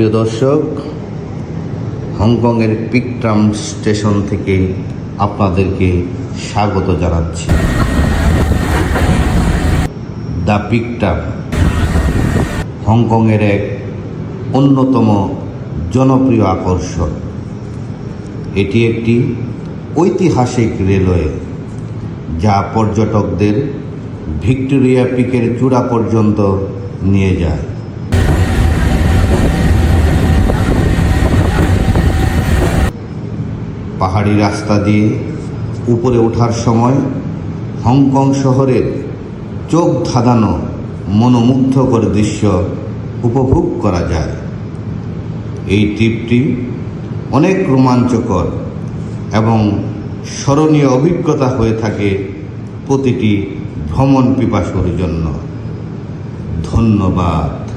প্রিয় দর্শক, হংকংয়ের পিকট্রাম স্টেশন থেকে আপনাদেরকে স্বাগত জানাচ্ছি। দ্য পিকট্রাম হংকংয়ের এক অন্যতম জনপ্রিয় আকর্ষণ। এটি একটি ঐতিহাসিক রেলওয়ে, যা পর্যটকদের ভিক্টোরিয়া পিকের চূড়া পর্যন্ত নিয়ে যায়। পাহাড়ি রাস্তা দিয়ে উপরে ওঠার সময় হংকং শহরের চোখ ধাঁধানো মনোমুগ্ধকর দৃশ্য উপভোগ করা যায়। এই ট্রিপটি অনেক রোমাঞ্চকর এবং স্মরণীয় অভিজ্ঞতা হয়ে থাকে প্রতিটি ভ্রমণ পিপাসুর জন্য। ধন্যবাদ।